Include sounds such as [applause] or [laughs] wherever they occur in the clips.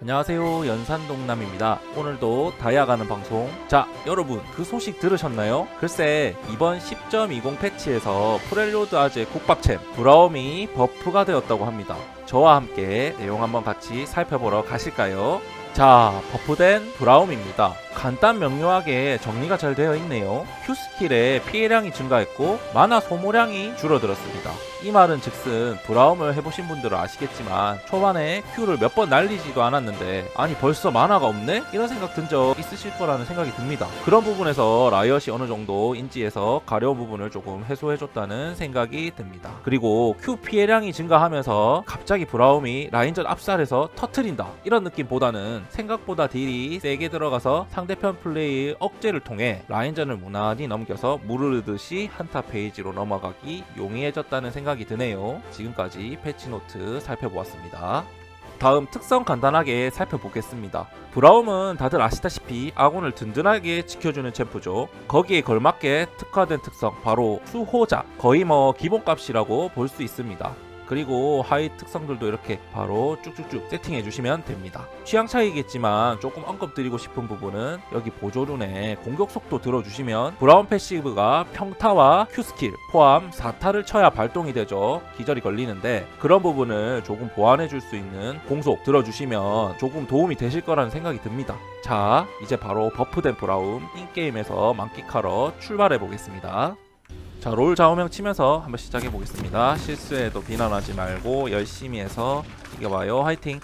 안녕하세요 연산동남입니다 오늘도 다이아 가는 방송 자 여러분 그 소식 들으셨나요? 글쎄 이번 10.20 패치에서 프렐로드 아재 국밥챔 브라움이 버프가 되었다고 합니다 저와 함께 내용 한번 같이 살펴보러 가실까요? 자 버프된 브라움입니다 간단 명료하게 정리가 잘 되어 있네요 Q 스킬의 피해량이 증가했고 마나 소모량이 줄어들었습니다 이 말은 즉슨 브라움을 해보신 분들은 아시겠지만 초반에 Q를 몇 번 날리지도 않았는데 아니 벌써 만화가 없네? 이런 생각 든 적 있으실 거라는 생각이 듭니다. 그런 부분에서 라이엇이 어느 정도 인지해서 가려운 부분을 조금 해소해줬다는 생각이 듭니다. 그리고 Q 피해량이 증가하면서 갑자기 브라움이 라인전 앞살에서 터트린다 이런 느낌보다는 생각보다 딜이 세게 들어가서 상대편 플레이의 억제를 통해 라인전을 무난히 넘겨서 무르르듯이 한타 페이지로 넘어가기 용이해졌다는 생각이 드네요. 지금까지 패치노트 살펴보았습니다. 다음 특성 간단하게 살펴보겠습니다. 브라움은 다들 아시다시피 아군을 든든하게 지켜주는 챔프죠. 거기에 걸맞게 특화된 특성 바로 수호자 거의 뭐 기본값이라고 볼 수 있습니다. 그리고 하이 특성들도 이렇게 바로 쭉쭉쭉 세팅해 주시면 됩니다. 취향 차이겠지만 조금 언급드리고 싶은 부분은 여기 보조룬에 공격 속도 들어주시면 브라운 패시브가 평타와 Q 스킬 포함 4타를 쳐야 발동이 되죠. 기절이 걸리는데 그런 부분을 조금 보완해 줄 수 있는 공속 들어주시면 조금 도움이 되실 거라는 생각이 듭니다. 자, 이제 바로 버프된 브라움 인게임에서 만끽하러 출발해 보겠습니다. 자, 롤 좌우명 치면서 한번 시작해 보겠습니다. 실수에도 비난하지 말고 열심히 해서 이겨봐요. 화이팅!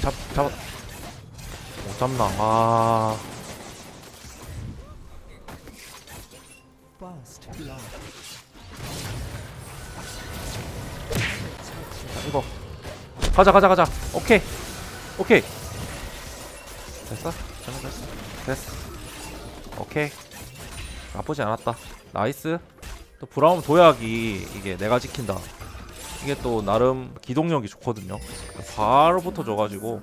잡, 잡, 못 잡나? 아, 자, 이거 가자, 가자, 가자. 오케이, 오케이. 됐어? 잘못했어. 됐어. 오케이. 나쁘지 않았다. 나이스. 또 브라운 도약이 이게 내가 지킨다. 이게 또 나름 기동력이 좋거든요. 바로 붙어줘가지고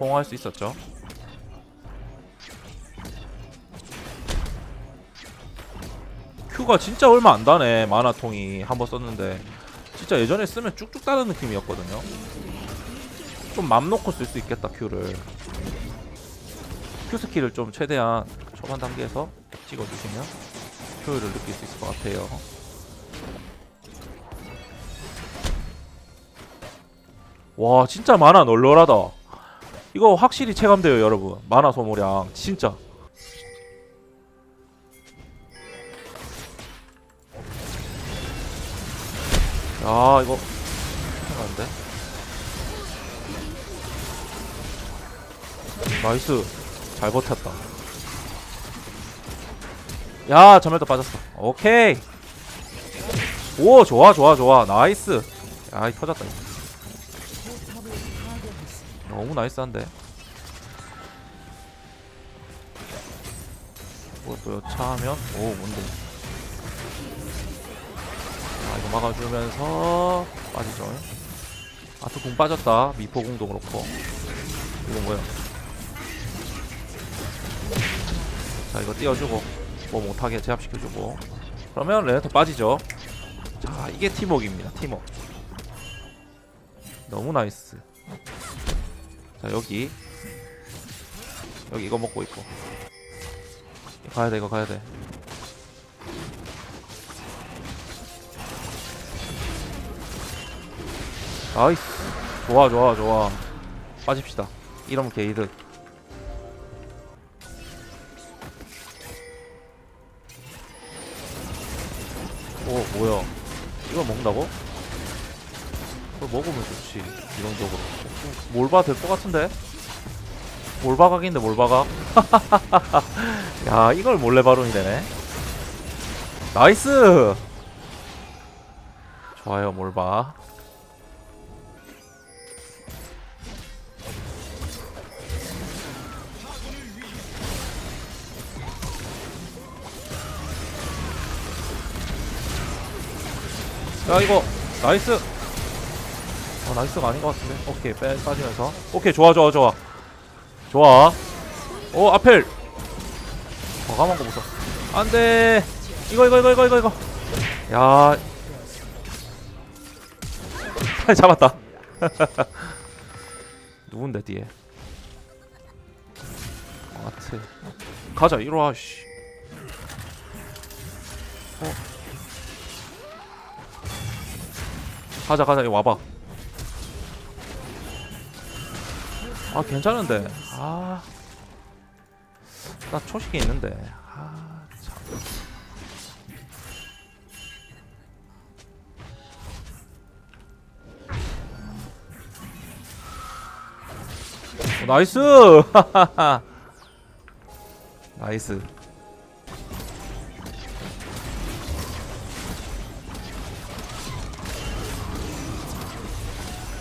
호응할 수 있었죠. 큐가 진짜 얼마 안 다네 마나통이 한 번 썼는데 진짜 예전에 쓰면 쭉쭉 따는 느낌이었거든요. 좀 맘 놓고 쓸 수 있겠다 큐를. 큐 스킬을 좀 최대한 초반 단계에서 찍어주시면 효율을 느낄 수 있을 것 같아요. 와 진짜 만화 널널하다. 이거 확실히 체감돼요 여러분. 만화 소모량 진짜. 야 이거 안돼 나이스. 잘 버텼다. 야 전멸도 빠졌어. 오케이. 오 좋아 좋아 좋아. 나이스. 야이 터졌다. 너무 나이스한데. 이것도 여차하면? 오 뭔데? 자 이거 막아주면서 빠지죠 아트 공 빠졌다. 미포 공도 그렇고. 이건 뭐야? 자 이거 띄워주고 뭐 못하게 제압시켜주고. 그러면 레네터 빠지죠. 자 이게 팀워크입니다 팀워크 너무 나이스. 자 여기. 여기 이거 먹고 있고. 가야돼 이거 가야돼 나이스 좋아 좋아 좋아. 빠집시다. 이러면 게이드 오 뭐야. 이걸 먹는다고? 그걸 먹으면 좋지 이론적으로. 몰바 될 것 같은데? 몰바각인데 몰바각 [laughs] 야 이걸 몰래 바론이 되네. 나이스! 좋아요 몰바 야 이거 나이스. 어 나이스가 아닌 것 같은데. 오케이 빼 빠지면서. 오케이 좋아 좋아 좋아. 좋아. 오 아펠. 과감한 거 보소. 안돼. 이거 이거 이거 이거 이거 이거. 야. [laughs] 잡았다. [laughs] 누군데 뒤에? 아트. 가자 이리 와 씨. 어. 가자 가자 이거 와봐. 아 괜찮은데. 아나 초식이 있는데. 아 참. 어, 나이스! [laughs] 나이스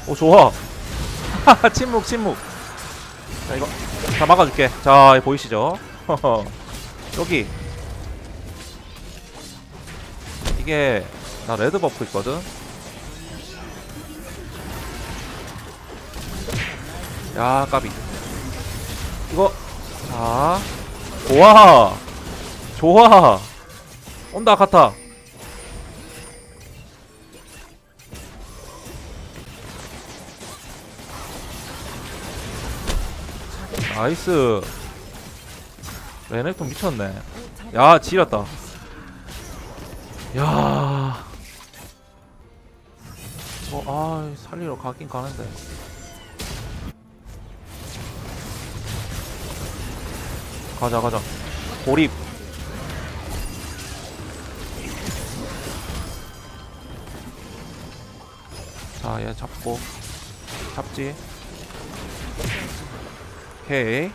오 좋아. 침묵 침묵. 자 이거 다 막아줄게. 자 보이시죠? 여기. 이게 나 레드 버프 있거든? 야 까비. 이거. 자. 좋아. 좋아. 온다 카타 나이스. 레넥톤 미쳤네. 야 지렸다. 야. 어, 아 살리러 가긴 가는데. 가자 가자. 고립. 자 얘 잡고. 잡지 오케이.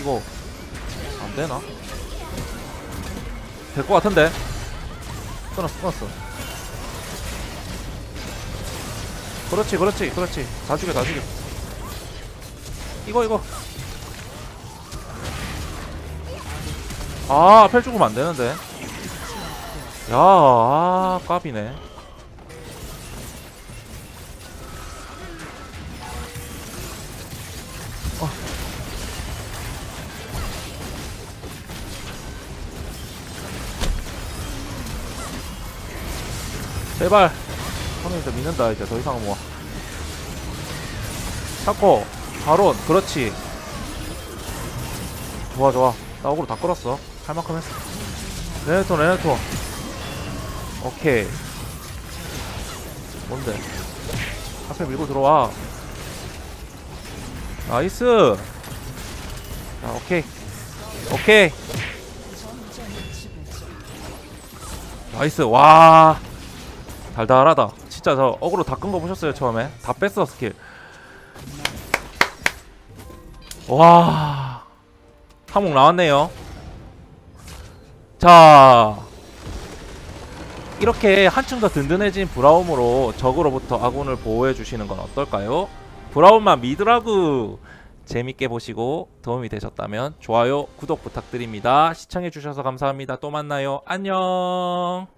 이거 안되나? 될 것 같은데. 끊었어 끊었어. 그렇지 그렇지 그렇지. 다 죽여 다 죽여. 이거 이거. 아 앞에 죽으면 안 되는데. 야 아, 까비네 제발. 이제 믿는다 이제 더 이상 뭐. 잡고 바론 그렇지. 좋아 좋아. 나 억으로 다 끌었어. 할 만큼 했어. 레네토 레네토. 오케이. 뭔데? 앞에 밀고 들어와. 나이스. 자 오케이. 오케이. 나이스. 와 달달하다. 진짜 저 어그로 다 끈 거 보셨어요 처음에? 다 뺐어 스킬. 와. 항목 나왔네요. 자. 이렇게 한층 더 든든해진 브라움으로 적으로부터 아군을 보호해 주시는 건 어떨까요? 브라움만 미드라구. 재밌게 보시고 도움이 되셨다면 좋아요 구독 부탁드립니다. 시청해 주셔서 감사합니다. 또 만나요. 안녕